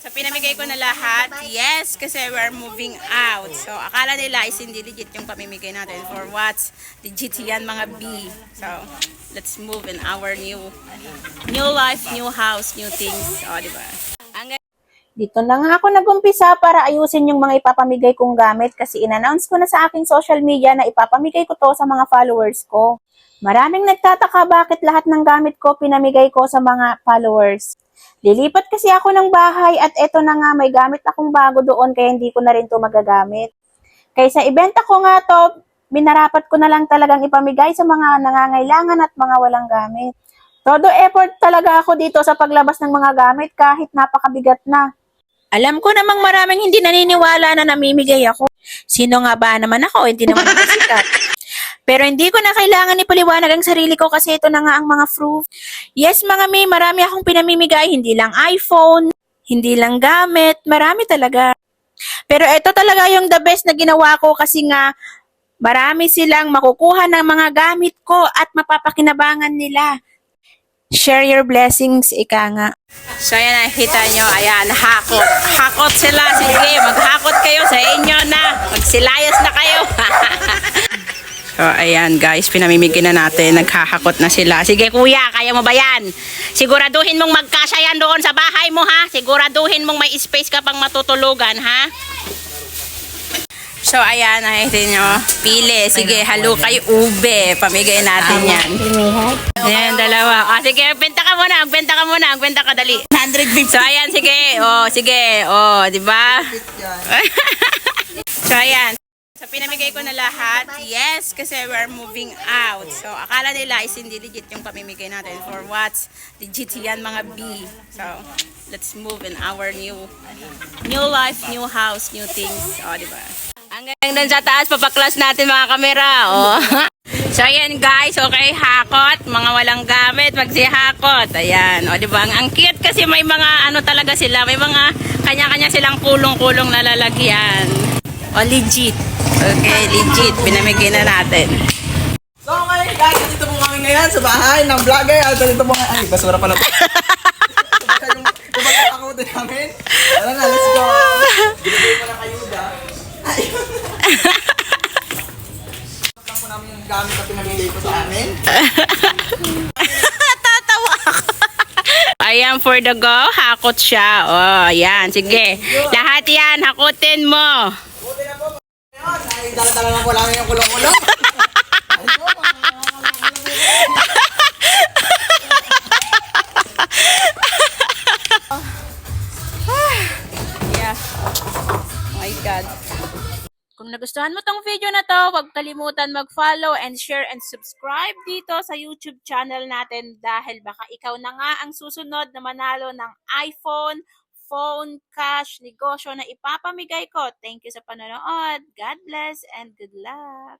So, pinamigay ko na lahat. Yes, kasi we're moving out. So, akala nila is hindi legit yung pamimigay natin. For what's legit yan, mga B. So, let's move in our new new life, new house, new things. O, di ba? Ang Dito na nga ako nagumpisa para ayusin yung mga ipapamigay kong gamit kasi in-announce ko na sa aking social media na ipapamigay ko to sa mga followers ko. Maraming nagtataka bakit lahat ng gamit ko pinamigay ko sa mga followers. Lilipat kasi ako ng bahay at eto na nga may gamit akong bago doon kaya hindi ko na rin to magagamit. Kaysa ibenta ko nga to, binarapat ko na lang talagang ipamigay sa mga nangangailangan at mga walang gamit. Todo effort talaga ako dito sa paglabas ng mga gamit kahit napakabigat na. Alam ko namang maraming hindi naniniwala na namimigay ako. Sino nga ba naman ako? Hindi naman ako sikat. Pero hindi ko na kailangan ipaliwanag ang sarili ko kasi ito na nga ang mga proof. Yes, mga may, marami akong pinamimigay. Hindi lang iPhone, hindi lang gamit, marami talaga. Pero ito talaga yung the best na ginawa ko kasi nga marami silang makukuha ng mga gamit ko at mapapakinabangan nila. Share your blessings, ika nga. So, ayan, nakikita nyo. Ayan, hakot. Hakot sila. Sige, maghakot kayo sa inyo na. Magsilayas na kayo. so, ayan guys, pinamimigay na natin. Naghahakot na sila. Sige, kuya, kaya mo ba yan? Siguraduhin mong magkasya yan doon sa bahay mo, ha? Siguraduhin mong may space ka pang matutulugan, ha? So, ayan, nakikita nyo. Pili. Sige, halo kay ube. Pamigay natin yan. Ayan, dalawa. Ah, sige, benta ka muna, benta ka muna, benta ka dali. 150. So, ayan, sige. Oh, sige. Oh, di ba? so, ayan. Pinamigay ko na lahat. Yes, kasi we're moving out. So, akala nila is hindi legit yung pamimigay natin. For what's legit yan, mga B. So, let's move in our new new life, new house, new things. Oh, di ba? Hanggang doon sa taas, papaklas natin mga kamera. Oh. So, ayan guys, okay, hakot, mga walang gamit, magsihakot. Ayan, o, di ba? Ang, ang cute kasi may mga, ano talaga sila, may mga kanya-kanya silang kulong-kulong na lalagyan. O, legit. Okay, legit. Pinamigay na natin. So ngayon guys, dito po kami ngayon sa bahay ng vlogger. At dito po ngayon. Ay, basura pala po. Kumbaga ako din namin. Tara na, let's go. Binigay na kayo da. Ayun. Lang po namin yung gamit na pinamigay ko sa amin. Tatawa ako. Ayan, for the go, hakot siya. O, ayan, sige. Lahat yan, hakutin mo. Na ay dala-dala lang po namin yung kulong-kulong. Yeah. My God. Kung nagustuhan mo tong video na to, huwag kalimutan mag-follow and share and subscribe dito sa YouTube channel natin dahil baka ikaw na nga ang susunod na manalo ng iPhone, phone, cash, negosyo na ipapamigay ko. Thank you sa panonood. God bless and good luck.